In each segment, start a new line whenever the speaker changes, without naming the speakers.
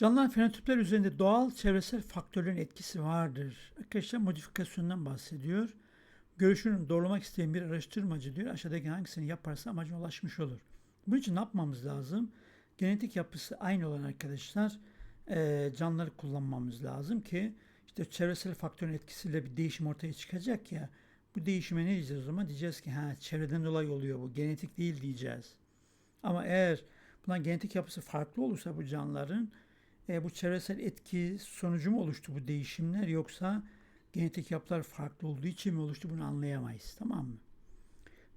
Canlıların fenotipler üzerinde doğal çevresel faktörlerin etkisi vardır. Arkadaşlar modifikasyondan bahsediyor. Görüşünü doğrulamak isteyen bir araştırmacı diyor aşağıdaki hangisini yaparsa amacına ulaşmış olur. Bunun için ne yapmamız lazım? Genetik yapısı aynı olan arkadaşlar e, canlıları kullanmamız lazım ki işte çevresel faktörün etkisiyle bir değişim ortaya çıkacak ya. Bu değişime ne diyeceğiz o zaman? Diyeceğiz ki ha çevreden dolayı oluyor bu. Genetik değil diyeceğiz. Ama eğer bunların genetik yapısı farklı olursa bu canlıların e, bu çevresel etki sonucu mu oluştu bu değişimler yoksa genetik yapılar farklı olduğu için mi oluştu bunu anlayamayız. Tamam mı?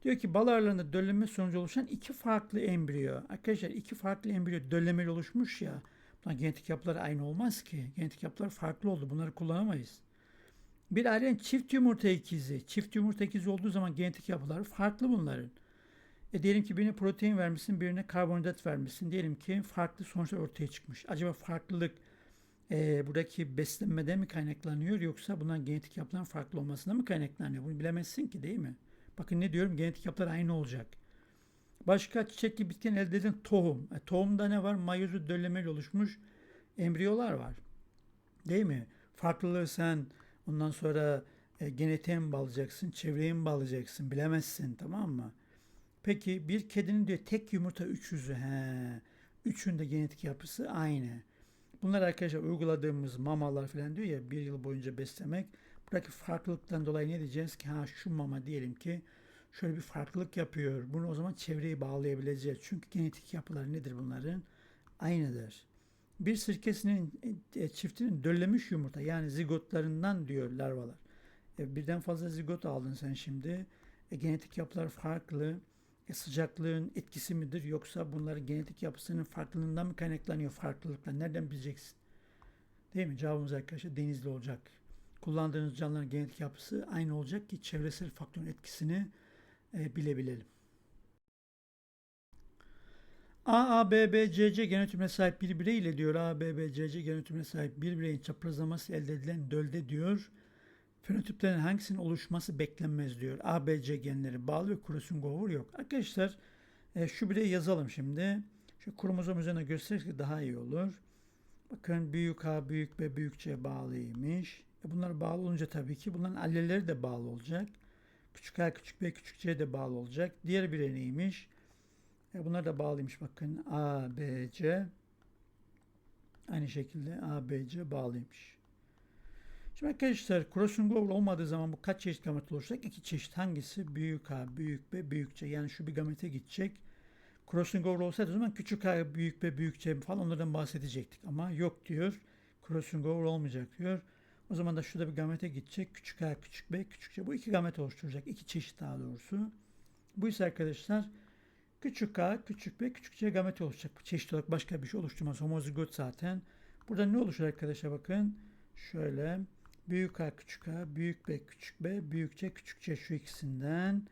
Diyor ki bal arılarında döllenme sonucu oluşan iki farklı embriyo. Arkadaşlar iki farklı embriyo döllemeli oluşmuş ya. Bunlar genetik yapıları aynı olmaz ki. Genetik yapılar farklı oldu. Bunları kullanamayız. Bir ailenin çift yumurta ikizi. Çift yumurta ikizi olduğu zaman genetik yapıları farklı bunların. E diyelim ki birine protein vermişsin, birine karbonhidrat vermişsin. Diyelim ki farklı sonuçlar ortaya çıkmış. Acaba farklılık e, buradaki beslenmeden mi kaynaklanıyor yoksa bundan genetik yapıların farklı olmasına mı kaynaklanıyor? Bunu bilemezsin ki değil mi? Bakın ne diyorum genetik yapılar aynı olacak. Başka çiçek gibi bitkinin elde edilen tohum. E, tohumda ne var? Mayozu döllemeli oluşmuş embriyolar var. Değil mi? Farklılığı sen ondan sonra e, genetiğe mi bağlayacaksın, çevreye mi bağlayacaksın bilemezsin tamam mı? Peki bir kedinin diyor tek yumurta üç yüzü. He. Üçün de genetik yapısı aynı. Bunlar arkadaşlar uyguladığımız mamalar falan diyor ya bir yıl boyunca beslemek. Buradaki farklılıktan dolayı ne diyeceğiz ki ha şu mama diyelim ki şöyle bir farklılık yapıyor. Bunu o zaman çevreye bağlayabileceğiz. Çünkü genetik yapıları nedir bunların? Aynıdır. Bir sirkesinin e, çiftinin döllemiş yumurta yani zigotlarından diyor larvalar. E, birden fazla zigot aldın sen şimdi. E, genetik yapılar farklı. E, sıcaklığın etkisi midir yoksa bunların genetik yapısının farklılığından mı kaynaklanıyor farklılıklar? Nereden bileceksin? Değil mi? Cevabımız arkadaşlar denizli olacak. Kullandığınız canlıların genetik yapısı aynı olacak ki çevresel faktörün etkisini e, bilebilelim. A, A, B, B, C, C genotipine sahip bir birey ile diyor A, B, B, C, C genotipine sahip bir bireyin çaprazlaması elde edilen dölde diyor fenotiplerin hangisinin oluşması beklenmez diyor. A, B, C genleri bağlı ve govur yok. Arkadaşlar e, şu bireyi yazalım şimdi. Şu kromozom üzerine gösterirsek daha iyi olur. Bakın büyük A, büyük B, büyük C bağlıymış. E bunlar bağlı olunca tabii ki bunların alleleri de bağlı olacak. Küçük A, küçük B, küçük C de bağlı olacak. Diğer biri neymiş? E bunlar da bağlıymış bakın. A, B, C. Aynı şekilde A, B, C bağlıymış. Şimdi arkadaşlar crossing over olmadığı zaman bu kaç çeşit gamet oluşacak? İki çeşit hangisi? Büyük A, büyük B, büyük C. Yani şu bir gamete gidecek. Crossing over olsaydı o zaman küçük A, büyük B, büyük C falan onlardan bahsedecektik. Ama yok diyor. Crossing over olmayacak diyor. O zaman da şurada bir gamete gidecek. Küçük A, küçük B, küçük C. Bu iki gamet oluşturacak. İki çeşit daha doğrusu. Bu ise arkadaşlar küçük A, küçük B, küçük C gamet oluşacak. Çeşit olarak başka bir şey oluşturmaz. Homozigot zaten. Burada ne oluşur arkadaşlar bakın. Şöyle büyük A, küçük A, büyük B, küçük B, büyük C, küçük C şu ikisinden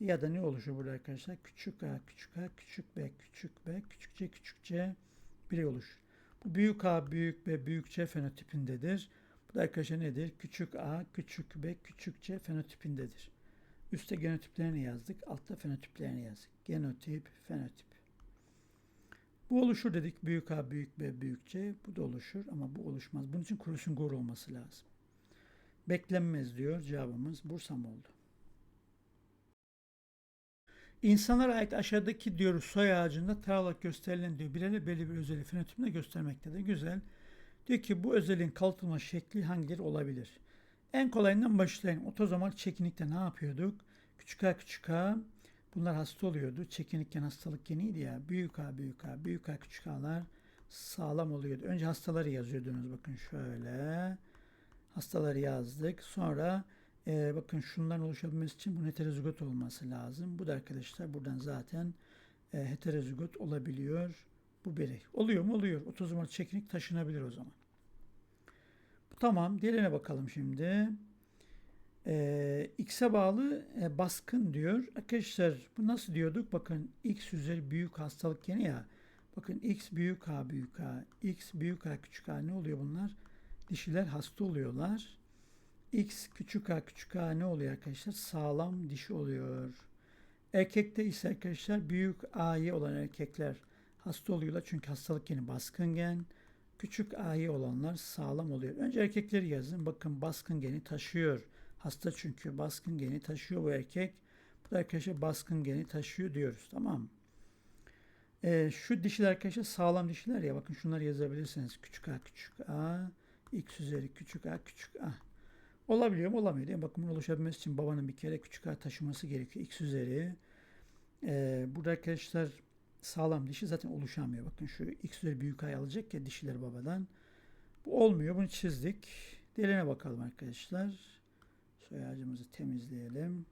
ya da ne oluşur burada arkadaşlar? Küçük A, küçük A, küçük B, küçük B, küçük C, küçük C birey oluşur. Bu büyük A, büyük B, büyük C fenotipindedir. Bu da arkadaşlar nedir? Küçük A, küçük B, küçük C fenotipindedir. Üste genotiplerini yazdık, altta fenotiplerini yazdık. Genotip, fenotip. Bu oluşur dedik. Büyük A, büyük B, büyük C. Bu da oluşur ama bu oluşmaz. Bunun için Krusungor olması lazım. Beklenmez diyor cevabımız. Bursam oldu. İnsanlara ait aşağıdaki diyor soy ağacında tarlarak gösterilen diyor birine belli bir özelliği fenotipinde göstermektedir. Güzel. Diyor ki bu özelliğin kalıtılma şekli hangileri olabilir? En kolayından başlayın. Otozomal çekinikte ne yapıyorduk? Küçük A küçük A bunlar hasta oluyordu. Çekinikken hastalık geniydi ya. Büyük A büyük A büyük A küçük A'lar sağlam oluyordu. Önce hastaları yazıyordunuz bakın şöyle. Hastaları yazdık. Sonra e, bakın şundan oluşabilmesi için bu heterozigot olması lazım. Bu da arkadaşlar buradan zaten e, heterozigot olabiliyor bu birey. Oluyor mu? Oluyor. Otozomal çekinik taşınabilir o zaman. Tamam. Diğerine bakalım şimdi. Ee, X'e bağlı e, baskın diyor. Arkadaşlar bu nasıl diyorduk? Bakın X üzeri büyük hastalık geni ya. Bakın X büyük A büyük A. X büyük A küçük A ne oluyor bunlar? Dişiler hasta oluyorlar. X küçük A küçük A ne oluyor arkadaşlar? Sağlam dişi oluyor. Erkekte ise arkadaşlar büyük A'yı olan erkekler hasta oluyorlar çünkü hastalık geni baskın gen. Küçük a'yı olanlar sağlam oluyor. Önce erkekleri yazın. Bakın baskın geni taşıyor. Hasta çünkü baskın geni taşıyor bu erkek. Bu da arkadaşlar baskın geni taşıyor diyoruz. Tamam mı? Ee, şu dişiler arkadaşlar sağlam dişiler ya. Bakın şunları yazabilirsiniz. Küçük a küçük a. X üzeri küçük a küçük a. Olabiliyor mu? Olamıyor. Değil mi? Bakın oluşabilmesi için babanın bir kere küçük a taşıması gerekiyor. X üzeri. Ee, burada arkadaşlar sağlam dişi zaten oluşamıyor. Bakın şu X üzeri büyük a'yı alacak ya dişiler babadan. Bu olmuyor. Bunu çizdik. Diğerine bakalım arkadaşlar. Soy ağacımızı temizleyelim.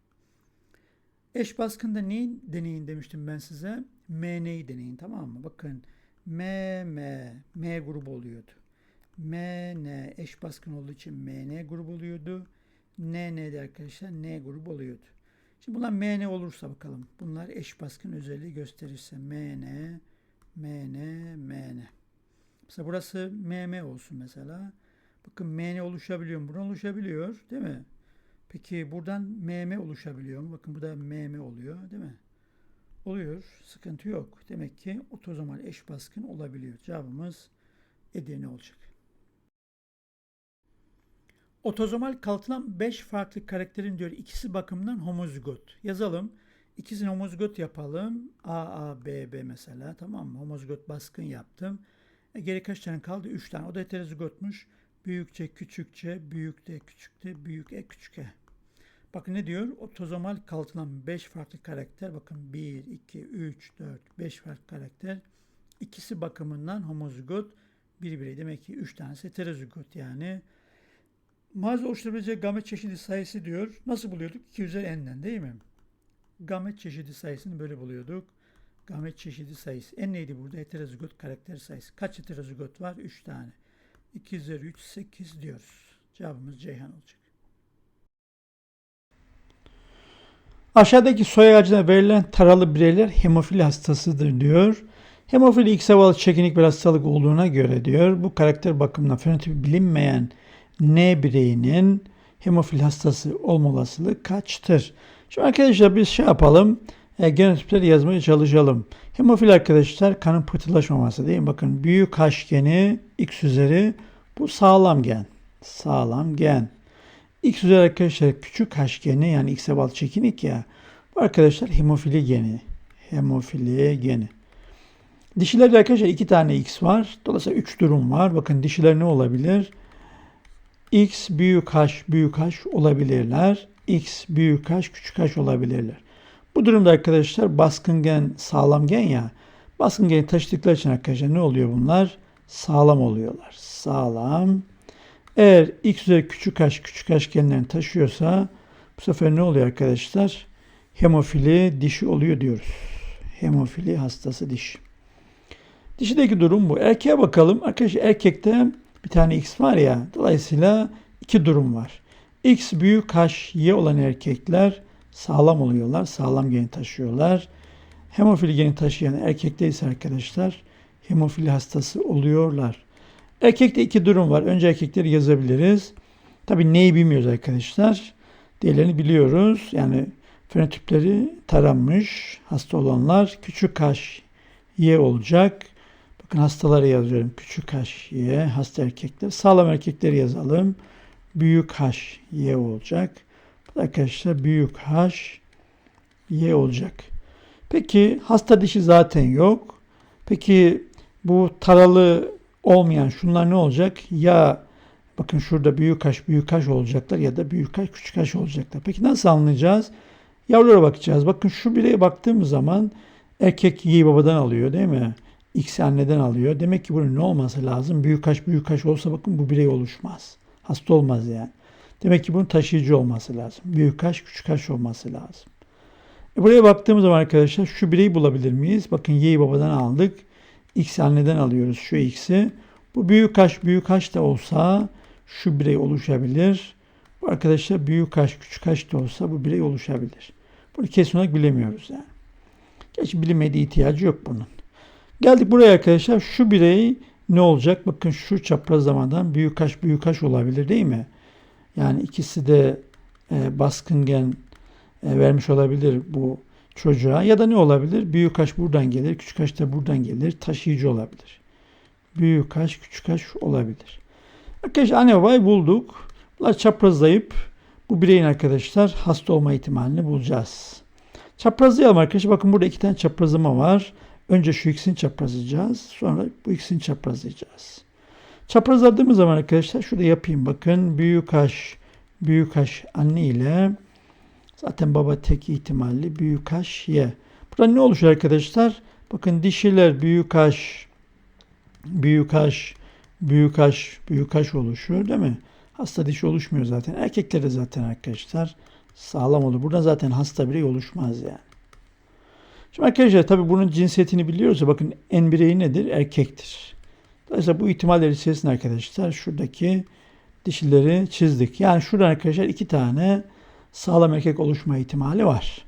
Eş baskında neyin deneyin demiştim ben size. MN'yi deneyin tamam mı? Bakın M, M, M grubu oluyordu. MN eş baskın olduğu için MN grubu oluyordu. NN'de arkadaşlar N grubu oluyordu. Şimdi bunlar MN olursa bakalım. Bunlar eş baskın özelliği gösterirse MN, MN, MN. Mesela burası MM olsun mesela. Bakın MN oluşabiliyor mu? Buradan oluşabiliyor değil mi? Peki buradan MM oluşabiliyor mu? Bakın bu da MM oluyor değil mi? Oluyor. Sıkıntı yok. Demek ki otozomal eş baskın olabiliyor. Cevabımız Edirne olacak. Otozomal kalıtılan 5 farklı karakterin diyor ikisi bakımından homozigot. Yazalım. İkisini homozigot yapalım. A, A, B, B mesela. Tamam mı? Homozigot baskın yaptım. E, geri kaç tane kaldı? 3 tane. O da heterozigotmuş. Büyükçe, küçükçe, büyük de, küçük de, büyük e, küçük e. Bakın ne diyor? Otozomal kalıtılan 5 farklı karakter. Bakın 1, 2, 3, 4, 5 farklı karakter. İkisi bakımından homozigot. Bir birey demek ki 3 tanesi heterozigot yani. Mağaza oluşturabileceği gamet çeşidi sayısı diyor. Nasıl buluyorduk? 2 üzeri n'den değil mi? Gamet çeşidi sayısını böyle buluyorduk. Gamet çeşidi sayısı. N neydi burada? Heterozigot karakter sayısı. Kaç heterozigot var? 3 tane. 2 üzeri 3, 8 diyoruz. Cevabımız Ceyhan olacak. Aşağıdaki soy ağacına verilen taralı bireyler hemofili hastasıdır diyor. Hemofili X havalı çekinik bir hastalık olduğuna göre diyor. Bu karakter bakımından fenotipi bilinmeyen N bireyinin hemofil hastası olma olasılığı kaçtır? Şimdi arkadaşlar biz şey yapalım. E, genotipleri yazmaya çalışalım. Hemofil arkadaşlar kanın pıhtılaşmaması değil mi? Bakın büyük H geni X üzeri bu sağlam gen. Sağlam gen. X üzeri arkadaşlar küçük H geni yani X'e bağlı çekinik ya. Bu arkadaşlar hemofili geni. Hemofili geni. Dişilerde arkadaşlar iki tane X var. Dolayısıyla üç durum var. Bakın dişiler ne olabilir? X büyük H büyük H olabilirler. X büyük H küçük H olabilirler. Bu durumda arkadaşlar baskın gen sağlam gen ya. Baskın geni taşıdıkları için arkadaşlar ne oluyor bunlar? Sağlam oluyorlar. Sağlam. Eğer X üzeri küçük H küçük H genlerini taşıyorsa bu sefer ne oluyor arkadaşlar? Hemofili dişi oluyor diyoruz. Hemofili hastası dişi. Dişideki durum bu. Erkeğe bakalım. Arkadaşlar erkekte bir tane X var ya. Dolayısıyla iki durum var. X büyük H, Y olan erkekler sağlam oluyorlar. Sağlam geni taşıyorlar. Hemofili geni taşıyan erkekte ise arkadaşlar hemofili hastası oluyorlar. Erkekte iki durum var. Önce erkekleri yazabiliriz. Tabi neyi bilmiyoruz arkadaşlar. Diğerlerini biliyoruz. Yani fenotipleri taranmış. Hasta olanlar küçük H, Y olacak. Bakın hastaları yazıyorum. Küçük H, Y, hasta erkekler. Sağlam erkekleri yazalım. Büyük H, Y olacak. Arkadaşlar büyük H, Y olacak. Peki hasta dişi zaten yok. Peki bu taralı olmayan şunlar ne olacak? Ya bakın şurada büyük H, büyük H olacaklar ya da büyük H, küçük H olacaklar. Peki nasıl anlayacağız? Yavrulara bakacağız. Bakın şu bireye baktığımız zaman erkek Y babadan alıyor değil mi? X anneden alıyor. Demek ki bunun ne olması lazım? Büyük H büyük H olsa bakın bu birey oluşmaz. Hasta olmaz yani. Demek ki bunun taşıyıcı olması lazım. Büyük H küçük H olması lazım. E buraya baktığımız zaman arkadaşlar şu bireyi bulabilir miyiz? Bakın Y'yi babadan aldık. X anneden alıyoruz şu X'i. Bu büyük H büyük H de olsa şu birey oluşabilir. Bu arkadaşlar büyük H küçük H de olsa bu birey oluşabilir. Bunu kesin olarak bilemiyoruz yani. Gerçi bilinmediği ihtiyacı yok bunun. Geldik buraya arkadaşlar. Şu birey ne olacak? Bakın şu çapraz zamandan büyük H büyük H olabilir değil mi? Yani ikisi de e, baskın gen e, vermiş olabilir bu çocuğa. Ya da ne olabilir? Büyük H buradan gelir, küçük H de buradan gelir. Taşıyıcı olabilir. büyük H, küçük H olabilir. Arkadaşlar anne babayı bulduk. Bunlar çaprazlayıp bu bireyin arkadaşlar hasta olma ihtimalini bulacağız. Çaprazlayalım arkadaşlar. Bakın burada iki tane çaprazlama var. Önce şu ikisini çaprazlayacağız. Sonra bu ikisini çaprazlayacağız. Çaprazladığımız zaman arkadaşlar şurada yapayım bakın. Büyük H, büyük H anne ile zaten baba tek ihtimalli büyük H Y. Burada ne oluşur arkadaşlar? Bakın dişiler büyük H, büyük H, büyük H, büyük H oluşuyor değil mi? Hasta dişi oluşmuyor zaten. Erkeklerde zaten arkadaşlar sağlam olur. Burada zaten hasta birey oluşmaz yani. Şimdi arkadaşlar tabi bunun cinsiyetini biliyoruz ya bakın en bireyi nedir? Erkektir. Dolayısıyla bu ihtimaller içerisinde arkadaşlar şuradaki dişileri çizdik. Yani şurada arkadaşlar iki tane sağlam erkek oluşma ihtimali var.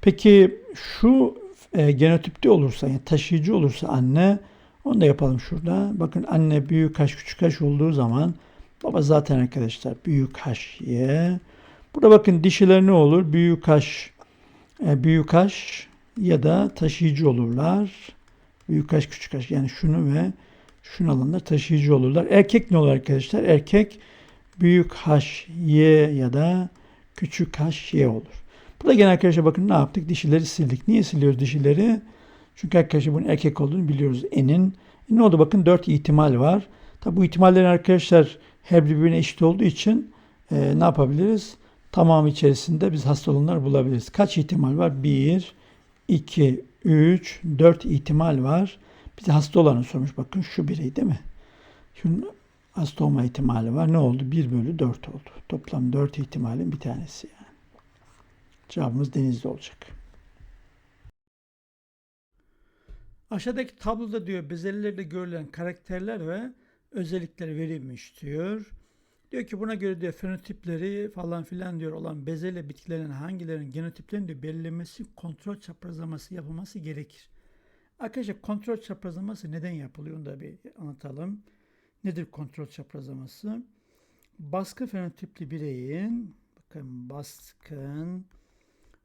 Peki şu e, genotipte olursa yani taşıyıcı olursa anne onu da yapalım şurada. Bakın anne büyük H küçük H olduğu zaman baba zaten arkadaşlar büyük H Y. Burada bakın dişiler ne olur? Büyük H e, büyük H ya da taşıyıcı olurlar. Büyük H küçük H yani şunu ve şunu alanlar taşıyıcı olurlar. Erkek ne olur arkadaşlar? Erkek büyük H Y ya da küçük H Y olur. Burada gene arkadaşlar bakın ne yaptık? Dişileri sildik. Niye siliyoruz dişileri? Çünkü arkadaşlar bunun erkek olduğunu biliyoruz enin. E ne oldu? Bakın dört ihtimal var. Tabi bu ihtimallerin arkadaşlar her birbirine eşit olduğu için e, ne yapabiliriz? Tamamı içerisinde biz hasta olanlar bulabiliriz. Kaç ihtimal var? 1, 2, 3, 4 ihtimal var. Bize hasta olanı sormuş. Bakın şu birey değil mi? Şunun hasta olma ihtimali var. Ne oldu? 1 bölü 4 oldu. Toplam 4 ihtimalin bir tanesi yani. Cevabımız denizde olacak. Aşağıdaki tabloda diyor bezellerde görülen karakterler ve özellikler verilmiş diyor. Diyor ki buna göre diyor fenotipleri falan filan diyor olan bezelye bitkilerin hangilerinin genotiplerini diyor belirlemesi kontrol çaprazlaması yapılması gerekir. Arkadaşlar kontrol çaprazlaması neden yapılıyor onu da bir anlatalım. Nedir kontrol çaprazlaması? Baskın fenotipli bireyin bakın baskın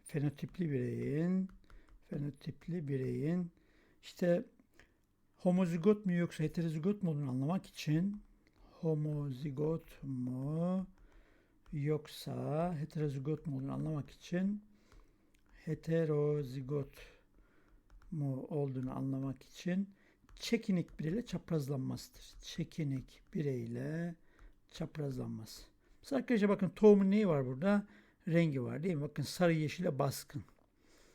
fenotipli bireyin fenotipli bireyin işte homozigot mu yoksa heterozigot mu olduğunu anlamak için homozigot mu yoksa heterozigot mu olduğunu anlamak için heterozigot mu olduğunu anlamak için çekinik bireyle çaprazlanmasıdır. Çekinik bireyle çaprazlanması. Mesela arkadaşlar bakın tohumun neyi var burada? Rengi var değil mi? Bakın sarı yeşile baskın.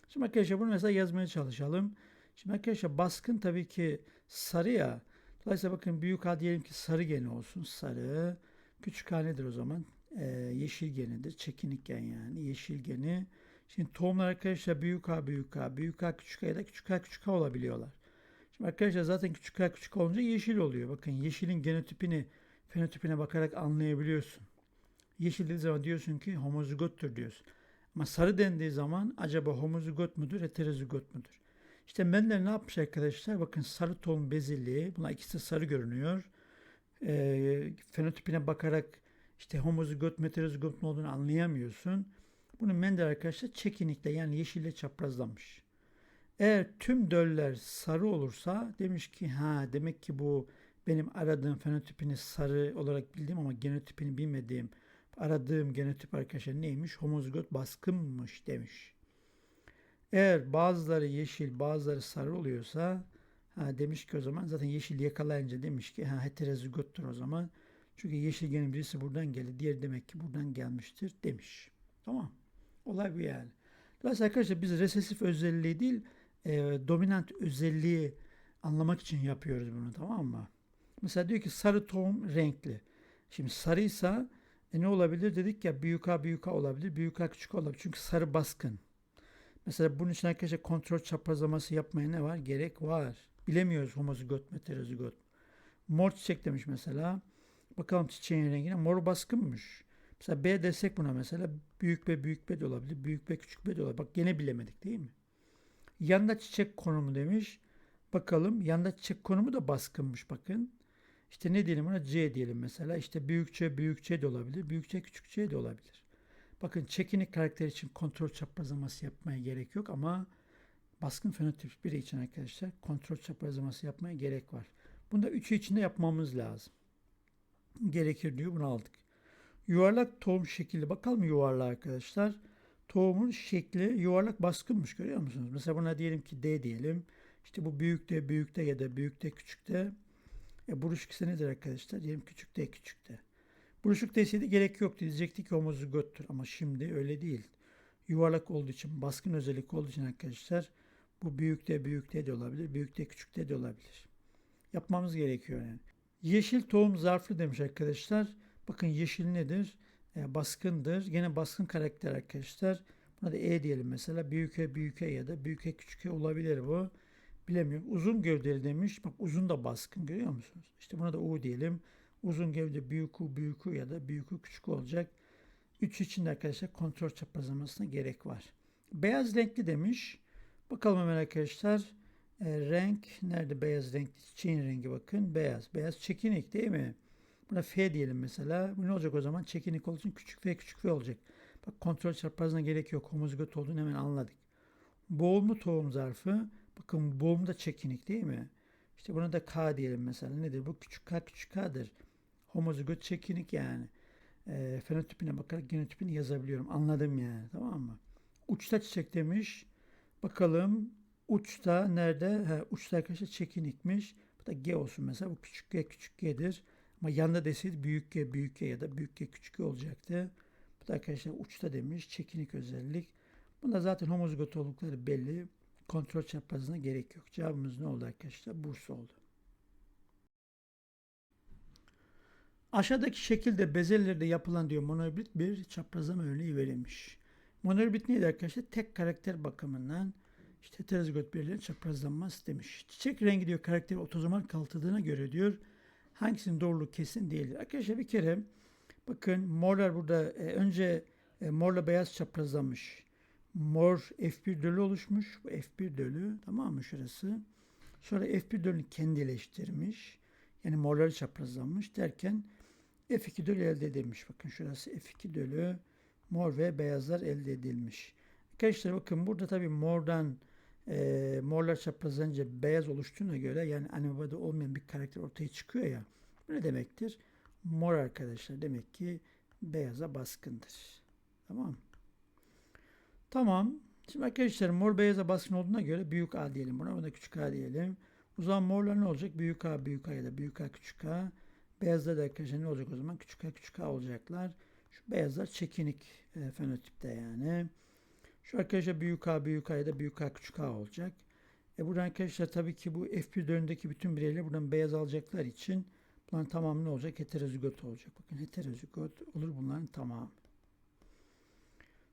Şimdi arkadaşlar bunu mesela yazmaya çalışalım. Şimdi arkadaşlar baskın tabii ki sarı ya. Dolayısıyla bakın büyük A diyelim ki sarı geni olsun. Sarı. Küçük A nedir o zaman? Ee, yeşil genidir. Çekinik gen yani. Yeşil geni. Şimdi tohumlar arkadaşlar büyük A büyük A, büyük A küçük A ya da küçük A küçük A olabiliyorlar. Şimdi arkadaşlar zaten küçük A küçük A olunca yeşil oluyor. Bakın yeşilin genotipini fenotipine bakarak anlayabiliyorsun. Yeşil dediği zaman diyorsun ki homozigottur diyorsun. Ama sarı dendiği zaman acaba homozigot mudur, heterozigot mudur? İşte Mendel ne yapmış arkadaşlar? Bakın sarı tohum bezilliği. Bunlar ikisi sarı görünüyor. E, fenotipine bakarak işte homozigot, heterozigot mu olduğunu anlayamıyorsun. Bunu Mendel arkadaşlar çekinikle yani yeşille çaprazlamış. Eğer tüm döller sarı olursa demiş ki ha demek ki bu benim aradığım fenotipini sarı olarak bildiğim ama genotipini bilmediğim aradığım genotip arkadaşlar neymiş? Homozigot baskınmış demiş. Eğer bazıları yeşil bazıları sarı oluyorsa ha demiş ki o zaman zaten yeşil yakalayınca demiş ki ha heterozigottur o zaman. Çünkü yeşil genin birisi buradan geldi. Diğer demek ki buradan gelmiştir demiş. Tamam. Olay bu yani. Dolayısıyla arkadaşlar biz resesif özelliği değil e, dominant özelliği anlamak için yapıyoruz bunu tamam mı? Mesela diyor ki sarı tohum renkli. Şimdi sarıysa e ne olabilir dedik ya büyük A büyük A olabilir. Büyük A küçük A olabilir. Çünkü sarı baskın. Mesela bunun için arkadaşlar kontrol çaprazlaması yapmaya ne var? Gerek var. Bilemiyoruz homozigot mu heterozigot. Mor çiçek demiş mesela. Bakalım çiçeğin rengine. Mor baskınmış. Mesela B desek buna mesela büyük B büyük B de olabilir. Büyük B küçük B de olabilir. Bak gene bilemedik değil mi? Yanda çiçek konumu demiş. Bakalım yanda çiçek konumu da baskınmış bakın. İşte ne diyelim ona C diyelim mesela. İşte büyükçe büyükçe de olabilir. Büyükçe küçükçe de olabilir. Bakın çekinik karakter için kontrol çaprazlaması yapmaya gerek yok ama baskın fenotip biri için arkadaşlar kontrol çaprazlaması yapmaya gerek var. Bunu da 3'ü içinde yapmamız lazım. Gerekir diyor bunu aldık. Yuvarlak tohum şekli bakalım yuvarlağa arkadaşlar. Tohumun şekli yuvarlak baskınmış görüyor musunuz? Mesela buna diyelim ki D diyelim. İşte bu büyükte büyükte ya da büyükte küçükte. E, buruşuk ise nedir arkadaşlar? Diyelim küçükte küçükte. Buruşuk deseydi gerek yoktu. Diyecektik ki homozigotttur. Ama şimdi öyle değil. Yuvarlak olduğu için, baskın özellik olduğu için arkadaşlar bu büyükte büyükte de olabilir. Büyükte küçükte de olabilir. Yapmamız gerekiyor yani. Yeşil tohum zarflı demiş arkadaşlar. Bakın yeşil nedir? E, baskındır. Yine baskın karakter arkadaşlar. Buna da E diyelim mesela. Büyüke büyüke ya da büyüke küçüke olabilir bu. Bilemiyorum. Uzun gövdeli demiş. Bak uzun da baskın görüyor musunuz? İşte buna da U diyelim. Uzun gövde büyük U, ya da büyük küçük olacak. Üç için de arkadaşlar kontrol çaprazlamasına gerek var. Beyaz renkli demiş. Bakalım hemen arkadaşlar. E, renk nerede beyaz renkli? Çiğin rengi bakın. Beyaz. Beyaz çekinik değil mi? Buna F diyelim mesela. Bu ne olacak o zaman? Çekinik olduğu için küçük F küçük F olacak. Bak kontrol çaprazına gerek yok. Homozigot olduğunu hemen anladık. Boğulmu tohum zarfı. Bakın boğum da çekinik değil mi? İşte buna da K diyelim mesela. Nedir? Bu küçük K küçük K'dır. Homozigot çekinik yani. E, fenotipine bakarak genotipini yazabiliyorum. Anladım yani. Tamam mı? Uçta çiçek demiş. Bakalım uçta nerede? He, uçta arkadaşlar çekinikmiş. Bu da G olsun mesela. Bu küçük G küçük G'dir. Ama yanında deseydi büyük G büyük G ya da büyük G küçük G olacaktı. Bu da arkadaşlar uçta demiş. Çekinik özellik. Bunda zaten homozigot oldukları belli. Kontrol çaprazına gerek yok. Cevabımız ne oldu arkadaşlar? Bursa oldu. Aşağıdaki şekilde bezellerde yapılan diyor monorbit bir çaprazlama örneği verilmiş. Monorbit neydi arkadaşlar? Tek karakter bakımından işte heterozigot birlerin çaprazlanması demiş. Çiçek rengi diyor karakteri otozomal kalıtıdığına göre diyor hangisinin doğruluğu kesin değildir. Arkadaşlar bir kere bakın morlar burada e, önce e, morla beyaz çaprazlanmış. Mor F1 dölü oluşmuş. Bu F1 dölü tamam mı şurası. Sonra F1 dölünü kendileştirmiş. Yani morları çaprazlanmış derken F2 dölü elde edilmiş. Bakın şurası F2 dölü mor ve beyazlar elde edilmiş. Arkadaşlar bakın burada tabii mordan e, morlar çaprazlanınca beyaz oluştuğuna göre yani animabada olmayan bir karakter ortaya çıkıyor ya. Bu ne demektir? Mor arkadaşlar demek ki beyaza baskındır. Tamam Tamam. Şimdi arkadaşlar mor beyaza baskın olduğuna göre büyük A diyelim buna. Buna küçük A diyelim. O zaman morlar ne olacak? Büyük A, büyük A ya da büyük A, küçük A. Beyazlar da arkadaşlar ne olacak o zaman? Küçük A, küçük A olacaklar. Şu beyazlar çekinik e, fenotipte yani. Şu arkadaşlar büyük A, büyük A ya da büyük A, küçük A olacak. E buradan arkadaşlar tabii ki bu F1 dönemindeki bütün bireyler buradan beyaz alacaklar için bunların tamamı ne olacak? Heterozigot olacak. Bakın heterozigot olur bunların tamamı.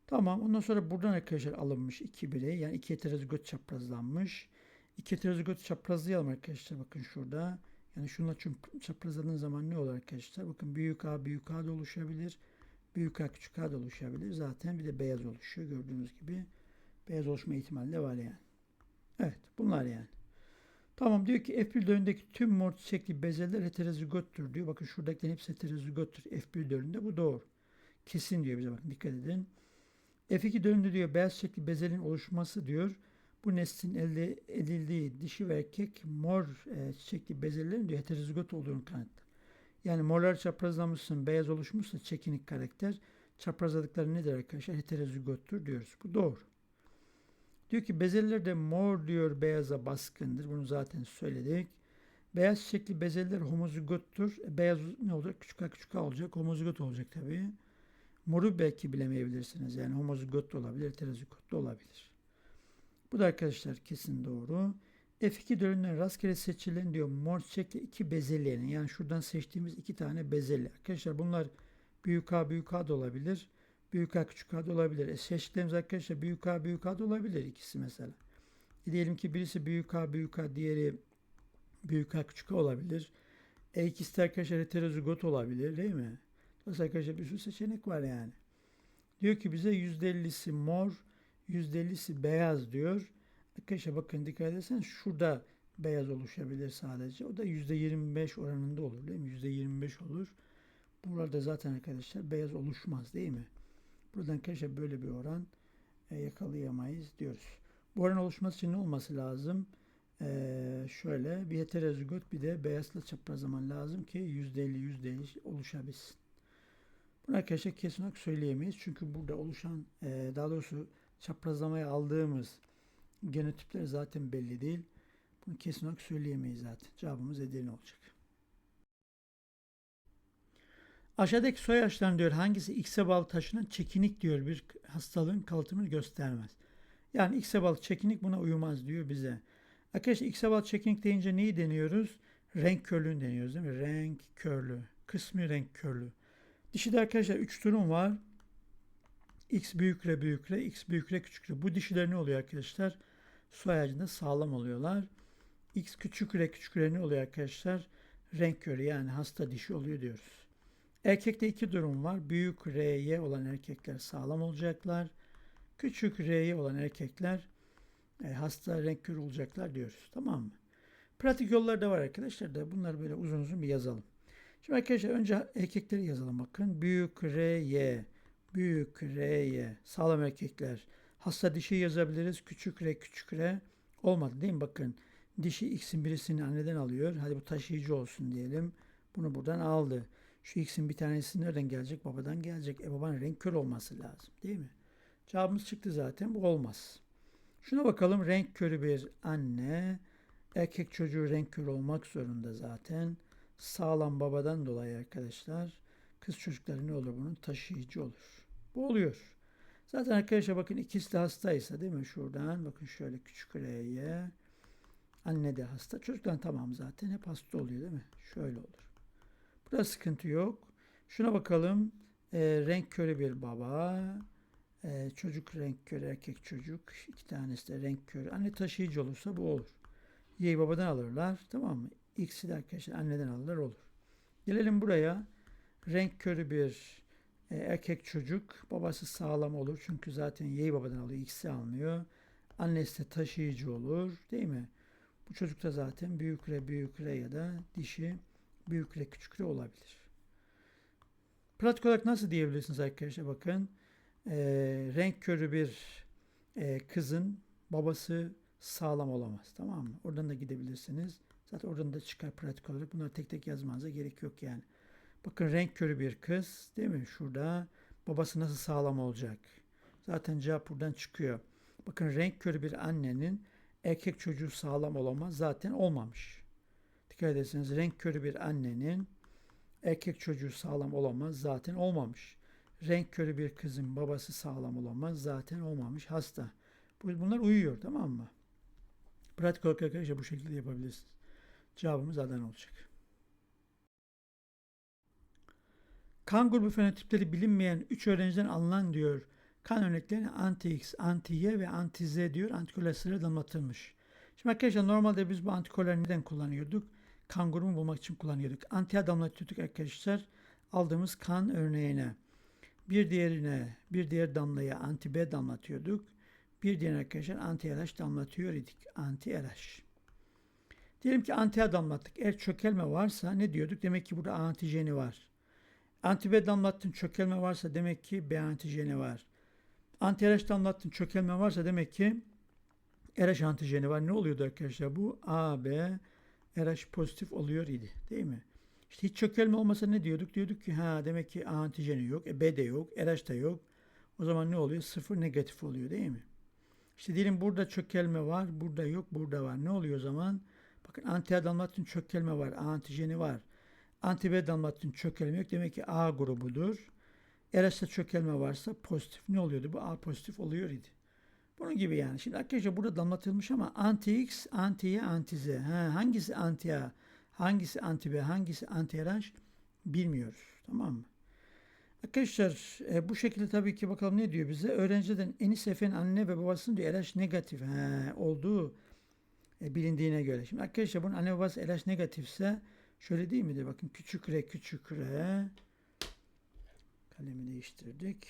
Tamam. Ondan sonra buradan arkadaşlar alınmış iki birey. Yani iki heterozigot çaprazlanmış. İki heterozigot çaprazlayalım arkadaşlar. Bakın şurada. Yani şunla çaprazladığın zaman ne olur arkadaşlar? Bakın büyük A büyük A da oluşabilir. Büyük A küçük A da oluşabilir. Zaten bir de beyaz oluşuyor. Gördüğünüz gibi beyaz oluşma ihtimali de var yani. Evet bunlar yani. Tamam diyor ki F1 dönemindeki tüm mor çiçekli bezeller heterozigottur diyor. Bakın şuradakilerin hepsi heterozigottur F1 döneminde. Bu doğru. Kesin diyor bize bakın dikkat edin. F2 döneminde diyor beyaz çiçekli bezelin oluşması diyor. Bu neslin elde edildiği dişi ve erkek mor e, çiçekli bezellerin diyor heterozigot olduğunu kanıtlar. Yani morlar çaprazlamışsın, beyaz oluşmuşsa çekinik karakter. Çaprazladıkları nedir arkadaşlar? Heterozigottur diyoruz. Bu doğru. Diyor ki bezeller de mor diyor beyaza baskındır. Bunu zaten söyledik. Beyaz çiçekli bezeller homozigottur. E, beyaz ne olacak? Küçük a küçük a olacak. Homozigot olacak tabii. Moru belki bilemeyebilirsiniz. Yani homozigot da olabilir, heterozigot da olabilir. Bu da arkadaşlar kesin doğru. F2 dönümünden rastgele seçilen diyor mor çiçekli iki bezelyenin yani şuradan seçtiğimiz iki tane bezelye. Arkadaşlar bunlar büyük A büyük A da olabilir. Büyük A küçük A da olabilir. E seçtiklerimiz arkadaşlar büyük A büyük A da olabilir ikisi mesela. E diyelim ki birisi büyük A büyük A diğeri büyük A küçük A olabilir. E ikisi de arkadaşlar heterozigot olabilir değil mi? Dolayısıyla arkadaşlar bir sürü seçenek var yani. Diyor ki bize %50'si mor, %50'si beyaz diyor. Arkadaşlar bakın dikkat edersen şurada beyaz oluşabilir sadece. O da %25 oranında olur değil mi? %25 olur. Burada zaten arkadaşlar beyaz oluşmaz değil mi? Buradan arkadaşlar böyle bir oran e, yakalayamayız diyoruz. Bu oran oluşması için ne olması lazım? Ee, şöyle bir heterozigot bir de beyazla çaprazlaman lazım ki %50 %50 oluşabilsin. Bunu arkadaşlar kesin olarak söyleyemeyiz. Çünkü burada oluşan e, daha doğrusu çaprazlamaya aldığımız genotipler zaten belli değil. Bunu kesin olarak söyleyemeyiz zaten. Cevabımız Edirne olacak. Aşağıdaki soy ağaçlarından diyor hangisi X'e bağlı taşınan çekinik diyor bir hastalığın kalıtımını göstermez. Yani X'e bağlı çekinik buna uyumaz diyor bize. Arkadaşlar X'e bağlı çekinik deyince neyi deniyoruz? Renk körlüğünü deniyoruz değil mi? Renk körlüğü. Kısmi renk körlüğü. Dişide arkadaşlar 3 durum var. X büyük R büyük R, X büyük R küçük R. Bu dişiler ne oluyor arkadaşlar? Soy ağacında sağlam oluyorlar. X küçük R küçük R ne oluyor arkadaşlar? Renk körü yani hasta dişi oluyor diyoruz. Erkekte iki durum var. Büyük R'ye olan erkekler sağlam olacaklar. Küçük R'ye olan erkekler e, hasta renk körü olacaklar diyoruz. Tamam mı? Pratik yollar da var arkadaşlar da bunları böyle uzun uzun bir yazalım. Şimdi arkadaşlar önce erkekleri yazalım bakın. Büyük R'ye, büyük R'ye sağlam erkekler. Hasta dişi yazabiliriz. Küçük R, küçük R. Olmadı değil mi? Bakın dişi X'in birisini anneden alıyor. Hadi bu taşıyıcı olsun diyelim. Bunu buradan aldı. Şu X'in bir tanesi nereden gelecek? Babadan gelecek. E babanın renk kör olması lazım. Değil mi? Cevabımız çıktı zaten. Bu olmaz. Şuna bakalım. Renk körü bir anne. Erkek çocuğu renk körü olmak zorunda zaten. Sağlam babadan dolayı arkadaşlar. Kız çocukları ne olur bunun? Taşıyıcı olur. Bu oluyor. Zaten arkadaşlar bakın ikisi de hastaysa değil mi? Şuradan bakın şöyle küçük R'ye. Anne de hasta. Çocukların tamam zaten hep hasta oluyor değil mi? Şöyle olur. Burada sıkıntı yok. Şuna bakalım. E, renk körü bir baba. E, çocuk renk körü erkek çocuk. İki tanesi de renk körü. Anne taşıyıcı olursa bu olur. Y'yi babadan alırlar. Tamam mı? X'i de arkadaşlar anneden alırlar olur. Gelelim buraya. Renk körü bir e, erkek çocuk. Babası sağlam olur. Çünkü zaten Y'yi babadan alıyor. X'i almıyor. Annesi de taşıyıcı olur. Değil mi? Bu çocuk da zaten büyük R, büyük R ya da dişi büyük R, küçük R olabilir. Pratik olarak nasıl diyebilirsiniz arkadaşlar? Bakın. E, renk körü bir e, kızın babası sağlam olamaz. Tamam mı? Oradan da gidebilirsiniz. Zaten oradan da çıkar pratik olarak. Bunları tek tek yazmanıza gerek yok yani. Bakın renk körü bir kız değil mi? Şurada babası nasıl sağlam olacak? Zaten cevap buradan çıkıyor. Bakın renk körü bir annenin erkek çocuğu sağlam olamaz. Zaten olmamış. Dikkat ederseniz renk körü bir annenin erkek çocuğu sağlam olamaz. Zaten olmamış. Renk körü bir kızın babası sağlam olamaz. Zaten olmamış. Hasta. Bunlar uyuyor tamam mı? Pratik olarak arkadaşlar bu şekilde yapabilirsiniz. Cevabımız Adana olacak. Kan grubu fenotipleri bilinmeyen 3 öğrenciden alınan diyor. Kan örneklerini anti-X, anti-Y ve anti-Z diyor. Antikorlar damlatılmış. Şimdi arkadaşlar normalde biz bu antikorları neden kullanıyorduk? Kan grubunu bulmak için kullanıyorduk. Anti damlatıyorduk arkadaşlar. Aldığımız kan örneğine. Bir diğerine, bir diğer damlaya anti-B damlatıyorduk. Bir diğer arkadaşlar anti-RH damlatıyor idik. Anti-RH. Diyelim ki anti damlattık. Eğer çökelme varsa ne diyorduk? Demek ki burada antijeni var. Anti B damlattın çökelme varsa demek ki B antijeni var. Anti RH damlattın çökelme varsa demek ki RH antijeni var. Ne oluyordu arkadaşlar? Bu A, B, RH pozitif oluyor idi. Değil mi? İşte hiç çökelme olmasa ne diyorduk? Diyorduk ki ha demek ki A antijeni yok. E, B de yok. RH da yok. O zaman ne oluyor? Sıfır negatif oluyor değil mi? İşte diyelim burada çökelme var. Burada yok. Burada var. Ne oluyor o zaman? Bakın anti damlatın çökelme var. A antijeni var. Anti B damlatın çökelme yok. Demek ki A grubudur. RS'de çökelme varsa pozitif. Ne oluyordu? Bu A pozitif oluyor idi. Bunun gibi yani. Şimdi arkadaşlar burada damlatılmış ama anti X, anti Y, anti Z. Ha, hangisi anti A, hangisi anti B, hangisi anti RH bilmiyoruz. Tamam mı? Arkadaşlar e, bu şekilde tabii ki bakalım ne diyor bize? Öğrenciden Enis Efe'nin anne ve babasının diyor RH negatif he, olduğu e, bilindiğine göre. Şimdi arkadaşlar bunun anne babası RH negatifse şöyle değil midir? Bakın küçük R küçük R kalemi değiştirdik.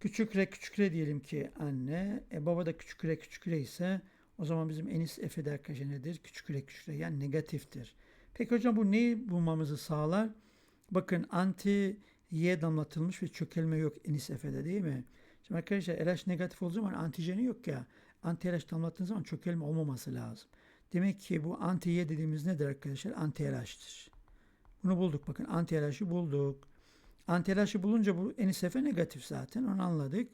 Küçük R küçük R diyelim ki anne. E, baba da küçük R küçük R ise o zaman bizim Enis Efe de arkadaşlar nedir? Küçük R küçük R yani negatiftir. Peki hocam bu neyi bulmamızı sağlar? Bakın anti Y damlatılmış ve çökelme yok Enis Efe'de değil mi? Şimdi arkadaşlar RH negatif olduğu zaman antijeni yok ya. Anti RH damlattığınız zaman çökelme olmaması lazım. Demek ki bu anti Y dediğimiz nedir arkadaşlar? Anti RH'tır. Bunu bulduk bakın. Anti RH'ı bulduk. Anti RH'ı bulunca bu NSF negatif zaten. Onu anladık.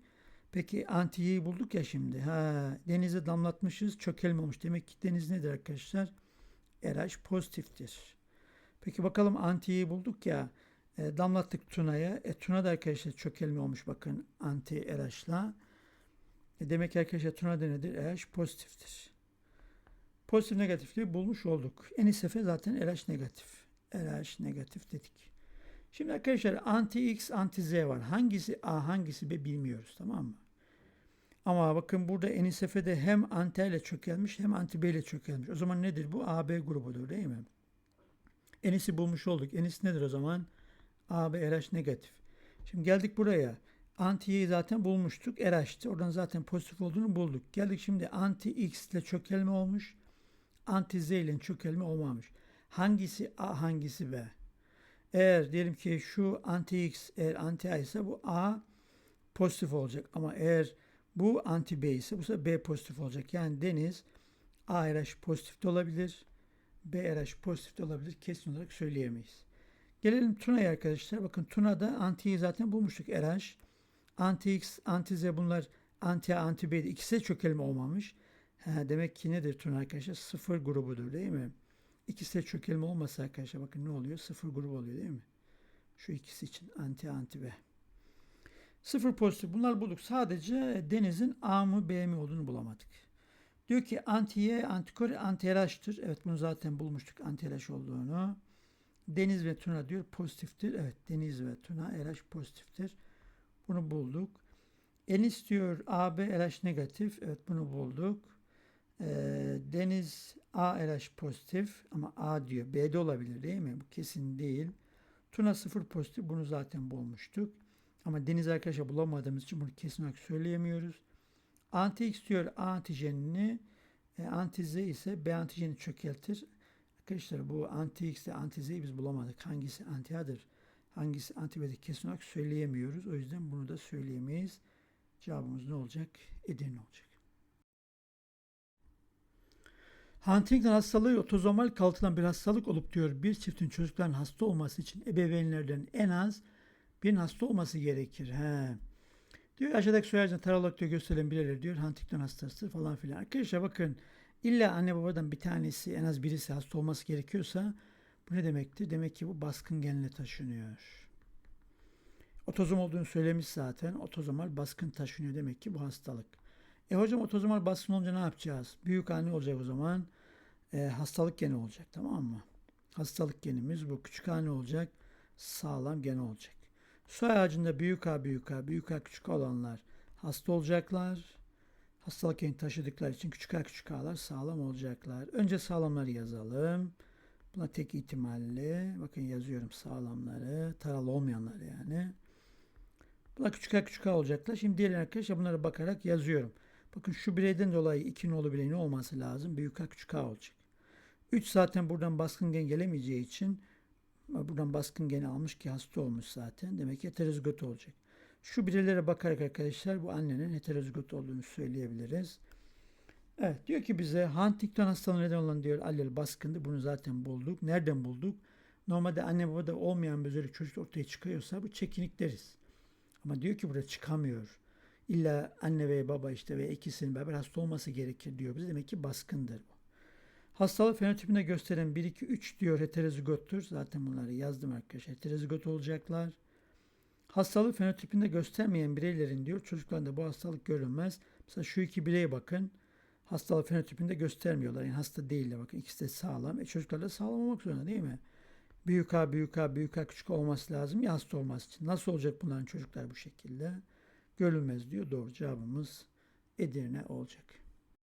Peki anti Y'yi bulduk ya şimdi. Ha, denize damlatmışız. Çökelme olmuş. Demek ki deniz nedir arkadaşlar? RH pozitiftir. Peki bakalım anti Y'yi bulduk ya. E, damlattık Tuna'ya. E, Tuna da arkadaşlar çökelme olmuş bakın anti RH'la. E, demek ki arkadaşlar Tuna da nedir? RH pozitiftir. Pozitif negatifliği bulmuş olduk. NSF zaten RH negatif. RH negatif dedik. Şimdi arkadaşlar anti X anti Z var. Hangisi A hangisi B bilmiyoruz tamam mı? Ama bakın burada NSF'de hem anti ile çökelmiş hem anti B ile çökelmiş. O zaman nedir bu? AB grubudur değil mi? Enis'i bulmuş olduk. Enis nedir o zaman? AB RH negatif. Şimdi geldik buraya. Anti Y'yi zaten bulmuştuk. RH'ti. Oradan zaten pozitif olduğunu bulduk. Geldik şimdi anti X ile çökelme olmuş. Anti Z ile çökelme olmamış. Hangisi A hangisi B? Eğer diyelim ki şu anti X eğer anti A ise bu A pozitif olacak. Ama eğer bu anti B ise bu sefer B pozitif olacak. Yani deniz A RH pozitif de olabilir. B RH pozitif de olabilir. Kesin olarak söyleyemeyiz. Gelelim Tuna'ya arkadaşlar. Bakın Tuna'da antiyi zaten bulmuştuk. RH. Anti X, anti Z bunlar anti A, anti B'de ikisi de çökelme olmamış. Demek ki nedir Tuna arkadaşlar? Sıfır grubudur değil mi? İkisi de çökelme olmasa arkadaşlar bakın ne oluyor? Sıfır grubu oluyor değil mi? Şu ikisi için anti anti B. Sıfır pozitif bunlar bulduk. Sadece denizin A mı B mi olduğunu bulamadık. Diyor ki anti Y, antikor, anti RH'tır. Evet bunu zaten bulmuştuk anti RH olduğunu. Deniz ve Tuna diyor pozitiftir. Evet deniz ve Tuna RH pozitiftir. Bunu bulduk. Enis diyor AB RH negatif. Evet bunu bulduk. Ee, deniz A RH pozitif ama A diyor. B'de olabilir değil mi? Bu kesin değil. Tuna sıfır pozitif. Bunu zaten bulmuştuk. Ama deniz arkadaşlar bulamadığımız için bunu kesin olarak söyleyemiyoruz. Anti X diyor A antijenini. E, anti Z ise B antijeni çökeltir. Arkadaşlar bu anti X ile anti Z'yi biz bulamadık. Hangisi anti A'dır? Hangisi anti B'dir kesin olarak söyleyemiyoruz. O yüzden bunu da söyleyemeyiz. Cevabımız ne olacak? Edirne olacak. Huntington hastalığı otozomal kalıtılan bir hastalık olup diyor bir çiftin çocukların hasta olması için ebeveynlerden en az bir hasta olması gerekir. He. Diyor aşağıdaki taralak diyor gösterilen bireyler diyor Huntington hastası falan filan. Arkadaşlar bakın illa anne babadan bir tanesi en az birisi hasta olması gerekiyorsa bu ne demektir? Demek ki bu baskın genle taşınıyor. Otozom olduğunu söylemiş zaten. Otozomal baskın taşınıyor demek ki bu hastalık. E hocam otozomal baskın olunca ne yapacağız? Büyük anne olacak o zaman. E, hastalık geni olacak tamam mı? Hastalık genimiz bu. Küçük anne olacak. Sağlam gen olacak. Soy ağacında büyük A, büyük A, büyük A, küçük A olanlar hasta olacaklar. Hastalık geni taşıdıkları için küçük A, küçük A'lar sağlam olacaklar. Önce sağlamları yazalım. Buna tek ihtimalli. Bakın yazıyorum sağlamları. Taralı olmayanlar yani. Bunlar küçük A, küçük A olacaklar. Şimdi diğer arkadaşlar bunlara bakarak yazıyorum. Bakın şu bireyden dolayı iki nolu bireyin olması lazım. Büyük A, küçük A olacak. 3 zaten buradan baskın gen gelemeyeceği için Buradan baskın gene almış ki hasta olmuş zaten. Demek ki heterozigot olacak. Şu bireylere bakarak arkadaşlar bu annenin heterozigot olduğunu söyleyebiliriz. Evet diyor ki bize Huntington hastalığı neden olan diyor allel baskındı. Bunu zaten bulduk. Nereden bulduk? Normalde anne babada olmayan bir özellik çocuk ortaya çıkıyorsa bu çekinik deriz. Ama diyor ki burada çıkamıyor. İlla anne ve baba işte ve ikisinin beraber hasta olması gerekir diyor bize. Demek ki baskındır bu. Hastalık fenotipinde gösteren 1, 2, 3 diyor heterozigottur. Zaten bunları yazdım arkadaşlar. Heterozigot olacaklar. Hastalık fenotipinde göstermeyen bireylerin diyor çocuklarında bu hastalık görünmez. Mesela şu iki bireye bakın. Hastalık fenotipinde göstermiyorlar. Yani hasta değiller bakın. İkisi de sağlam. E çocuklar da sağlam olmak zorunda değil mi? Büyük A, büyük A, büyük A, küçük olması lazım ya hasta olması için. Nasıl olacak bunların çocuklar bu şekilde? Görülmez diyor. Doğru cevabımız Edirne olacak.